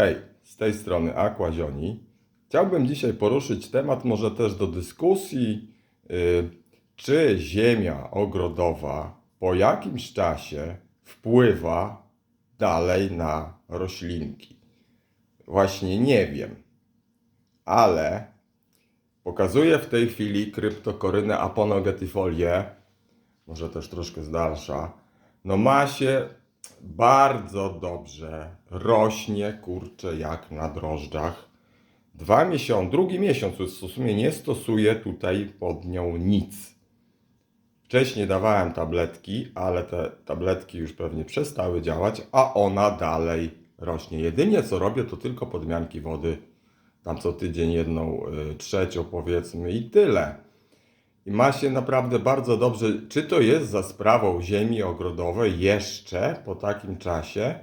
Hej, z tej strony Aquazioni. Chciałbym dzisiaj poruszyć temat może też do dyskusji, y, czy ziemia ogrodowa po jakimś czasie wpływa dalej na roślinki. Właśnie nie wiem, ale pokazuję w tej chwili kryptokorynę aponogetifolię, może też troszkę z dalsza, no ma się bardzo dobrze, rośnie, kurczę, jak na drożdżach. Dwa miesiące, drugi miesiąc w sumie nie stosuję tutaj pod nią nic. Wcześniej dawałem tabletki, ale te tabletki już pewnie przestały działać, a ona dalej rośnie. Jedynie co robię, to tylko podmianki wody. Tam co tydzień jedną y, trzecią powiedzmy i tyle. I ma się naprawdę bardzo dobrze. Czy to jest za sprawą ziemi ogrodowej jeszcze po takim czasie?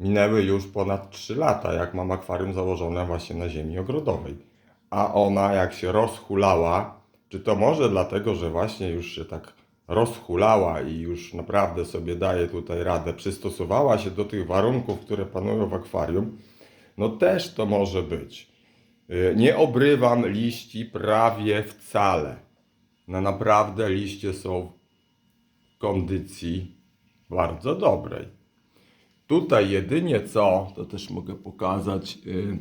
Minęły już ponad 3 lata, jak mam akwarium założone właśnie na ziemi ogrodowej. A ona jak się rozhulała, czy to może dlatego, że właśnie już się tak rozhulała i już naprawdę sobie daje tutaj radę, przystosowała się do tych warunków, które panują w akwarium, no też to może być. Y, Nie obrywam liści prawie wcale. No naprawdę liście są w kondycji bardzo dobrej. Tutaj jedynie co, to też mogę pokazać, y,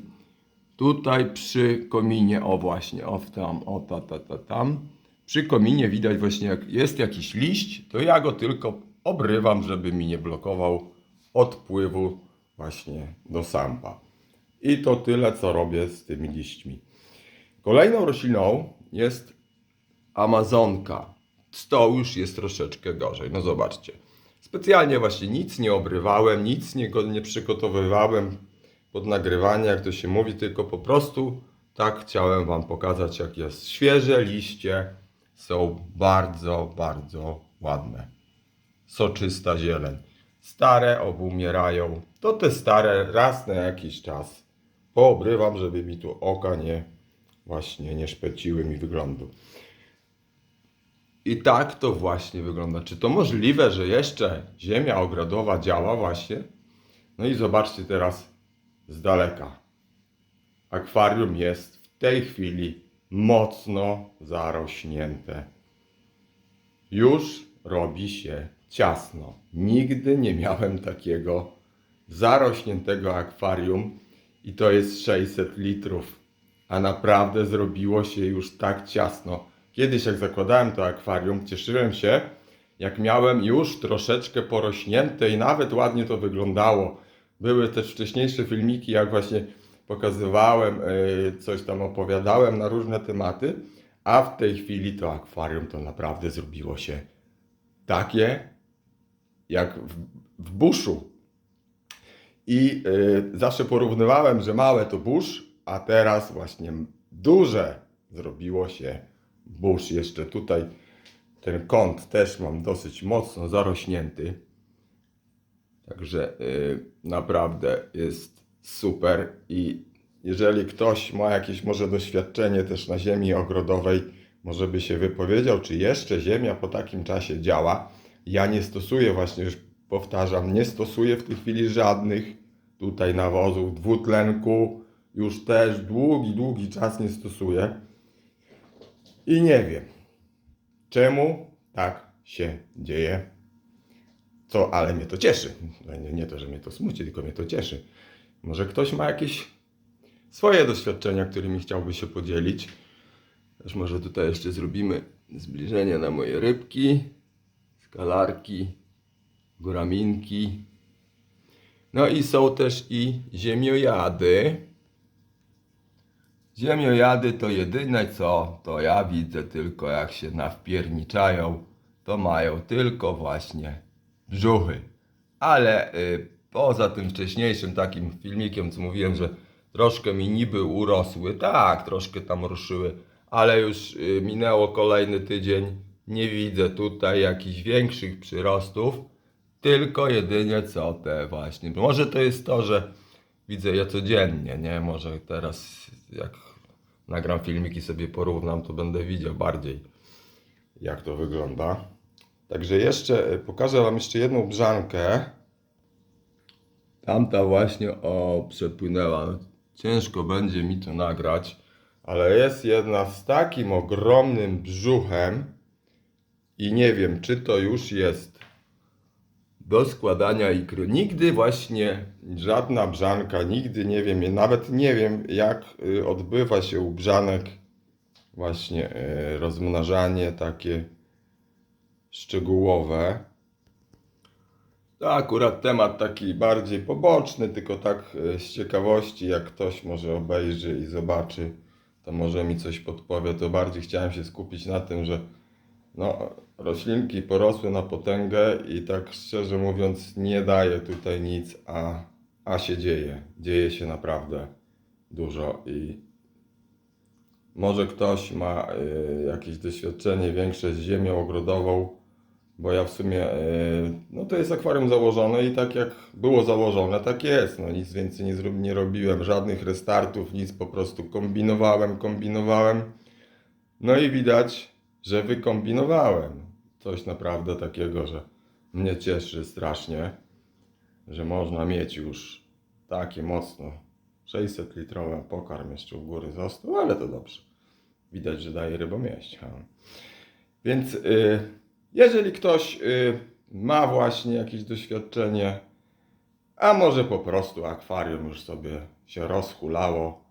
tutaj przy kominie, o właśnie, o tam, o ta, ta, ta, tam, przy kominie widać właśnie jak jest jakiś liść, to ja go tylko obrywam, żeby mi nie blokował odpływu właśnie do sampa. I to tyle, co robię z tymi liśćmi. Kolejną rośliną jest Amazonka. Tą już jest troszeczkę gorzej. No zobaczcie. Specjalnie właśnie nic nie obrywałem, nic nie, nie przygotowywałem pod nagrywanie, jak to się mówi, tylko po prostu tak chciałem Wam pokazać, jak jest świeże liście. Są bardzo, bardzo ładne. Soczysta zieleń. Stare obumierają. To te stare raz na jakiś czas poobrywam, żeby mi tu oka nie właśnie nie szpeciły mi wyglądu. I tak to właśnie wygląda. Czy to możliwe, że jeszcze ziemia ogrodowa działa właśnie? No i zobaczcie teraz z daleka. Akwarium jest w tej chwili mocno zarośnięte. Już robi się ciasno. Nigdy nie miałem takiego zarośniętego akwarium i to jest 600 litrów. A naprawdę zrobiło się już tak ciasno. Kiedyś jak zakładałem to akwarium, cieszyłem się, jak miałem już troszeczkę porośnięte i nawet ładnie to wyglądało. Były też wcześniejsze filmiki, jak właśnie pokazywałem, yy, coś tam opowiadałem na różne tematy, a w tej chwili to akwarium to naprawdę zrobiło się takie, jak w, w buszu. I y, zawsze porównywałem, że małe to burz, a teraz właśnie duże zrobiło się burz. Jeszcze tutaj ten kąt też mam dosyć mocno zarośnięty. Także y, naprawdę jest super. I jeżeli ktoś ma jakieś może doświadczenie też na ziemi ogrodowej, może by się wypowiedział, czy jeszcze ziemia po takim czasie działa. Ja nie stosuję właśnie, już powtarzam, nie stosuję w tej chwili żadnych tutaj nawozów, dwutlenku. Już też długi, długi czas nie stosuję. I nie wiem, czemu tak się dzieje. Co, ale mnie to cieszy. No Nie, nie to, że mnie to smuci, tylko mnie to cieszy. Może ktoś ma jakieś swoje doświadczenia, którymi chciałby się podzielić. Też może tutaj jeszcze zrobimy zbliżenie na moje rybki, skalarki, góraminki. No i są też i ziemiojady. Ziemiojady to jedyne co, to ja widzę tylko jak się nawpierniczają, to mają tylko właśnie brzuchy. Ale y, poza tym wcześniejszym takim filmikiem, co mówiłem, że troszkę mi niby urosły, tak, troszkę tam ruszyły, ale już y, minęło kolejny tydzień, nie widzę tutaj jakichś większych przyrostów, tylko jedynie co te właśnie. Może to jest to, że widzę je codziennie, nie? Może teraz jak nagram filmiki sobie porównam, to będę widział bardziej jak to wygląda. Także jeszcze y, pokażę Wam jeszcze jedną brzankę. Tamta właśnie o przepłynęła. Ciężko będzie mi to nagrać, ale jest jedna z takim ogromnym brzuchem i nie wiem, czy to już jest do składania ikry. Nigdy właśnie żadna brzanka, nigdy nie wiem, nawet nie wiem jak y, odbywa się u brzanek właśnie y, rozmnażanie takie szczegółowe. To akurat temat taki bardziej poboczny, tylko tak e, z ciekawości, jak ktoś może obejrzy i zobaczy, to może mi coś podpowie. To bardziej chciałem się skupić na tym, że no, roślinki porosły na potęgę i tak szczerze mówiąc nie daje tutaj nic, a, a się dzieje. Dzieje się naprawdę dużo i może ktoś ma y, jakieś doświadczenie większe z ziemią ogrodową, bo ja w sumie, y, no to jest akwarium założone i tak jak było założone, tak jest. No nic więcej nie, zrobi, nie robiłem, żadnych restartów, nic, po prostu kombinowałem, kombinowałem. No i widać, że wykombinowałem coś naprawdę takiego, że mnie cieszy strasznie, że można mieć już takie mocno 600 litrowe pokarm jeszcze u góry został, ale to dobrze. Widać, że daje rybom jeść. Więc y, jeżeli ktoś y, ma właśnie jakieś doświadczenie, a może po prostu akwarium już sobie się rozhulało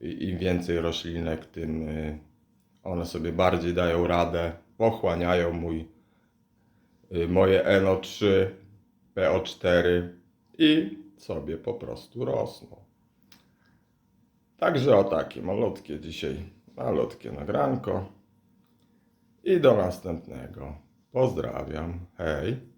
im więcej roślinek, tym y, one sobie bardziej dają radę, pochłaniają mój, y, moje NO3, PO4 i sobie po prostu rosną. Także o takie malutkie dzisiaj, malutkie nagranko. I do następnego. Pozdrawiam. Hej.